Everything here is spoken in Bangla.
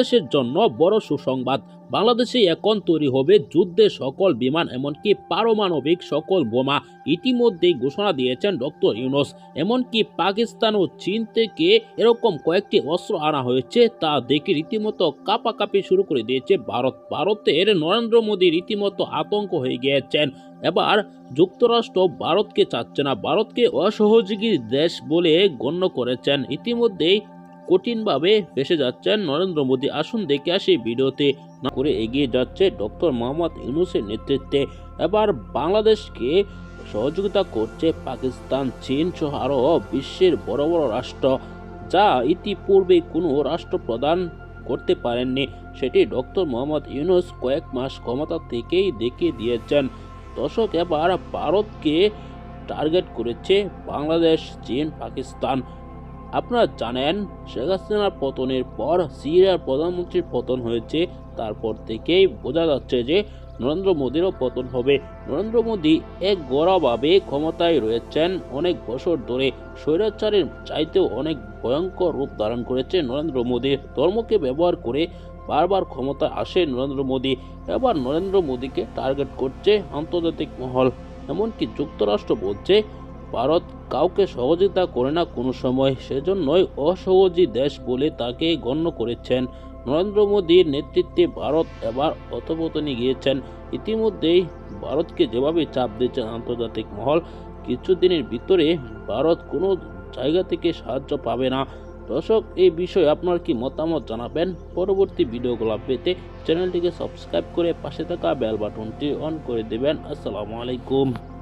দেশের জন্য বড় সুসংবাদ। বাংলাদেশে এখন তৈরি হবে যুদ্ধের সকল বিমান, এমনকি পারমাণবিক সকল বোমা। ইতিমধ্যেই ঘোষণা দিয়েছেন ডক্টর ইউনুস। এমনকি পাকিস্তান ও চীন থেকে এরকম কয়েকটি অস্ত্র আনা হয়েছে, তা দেখে রীতিমতো কাপাকাপি শুরু করে দিয়েছে ভারত। ভারতের নরেন্দ্র মোদী রীতিমতো আতঙ্ক হয়ে গিয়েছেন। এবার যুক্তরাষ্ট্র ভারতকে চাচ্ছে না, ভারতকে অসহযোগী দেশ বলে গণ্য করেছেন। ইতিমধ্যেই কঠিনভাবে ফেসে যাচ্ছেন নরেন্দ্র মোদী। আসুন দেখে আসি ভিডিওতে না করে এগিয়ে যাচ্ছে ডক্টর মোহাম্মদ ইউনুসের নেতৃত্বে। এবার বাংলাদেশকে সহযোগিতা করছে পাকিস্তান, চীন সহ আরও বিশ্বের বড় বড় রাষ্ট্র, যা ইতিপূর্বে কোনো রাষ্ট্রপ্রধান করতে পারেননি। সেটি ডক্টর মোহাম্মদ ইউনুস কয়েক মাস ক্ষমতা থেকেই দেখিয়ে দিয়েছেন। দশক এবার ভারতকে টার্গেট করেছে বাংলাদেশ, চীন, পাকিস্তান। আপনারা জানেন, শেখ হাসিনার পতনের পর সিরিয়ার প্রধানমন্ত্রীর পতন হয়েছে। তারপর থেকেই বোঝা যাচ্ছে যে নরেন্দ্র মোদীরও পতন হবে। নরেন্দ্র মোদী এক গড়াভাবে ক্ষমতায় রয়েছেন। অনেক বছর ধরে স্বৈরাচারের চাইতেও অনেক ভয়ঙ্কর রূপ ধারণ করেছে নরেন্দ্র মোদী। ধর্মকে ব্যবহার করে বারবার ক্ষমতা আসে নরেন্দ্র মোদী। এবার নরেন্দ্র মোদীকে টার্গেট করছে আন্তর্জাতিক মহল। এমনকি যুক্তরাষ্ট্র বলছে ভারত কাউকে সহযোগিতা করে না কোনো সময়, সেজন্যই অসহযোগী দেশ বলে তাকে গণ্য করেছেন। নরেন্দ্র মোদীর নেতৃত্বে ভারত এবার অধপতনে গিয়েছেন। ইতিমধ্যেই ভারতকে যেভাবে চাপ দিয়েছেন আন্তর্জাতিক মহল, কিছুদিনের ভিতরে ভারত কোনো জায়গা থেকে সাহায্য পাবে না। দর্শক, এই বিষয়ে আপনার কি মতামত জানাবেন? পরবর্তী ভিডিওগুলো পেতে চ্যানেলটিকে সাবস্ক্রাইব করে পাশে থাকা বেল বাটনটি অন করে দেবেন। আসসালামু আলাইকুম।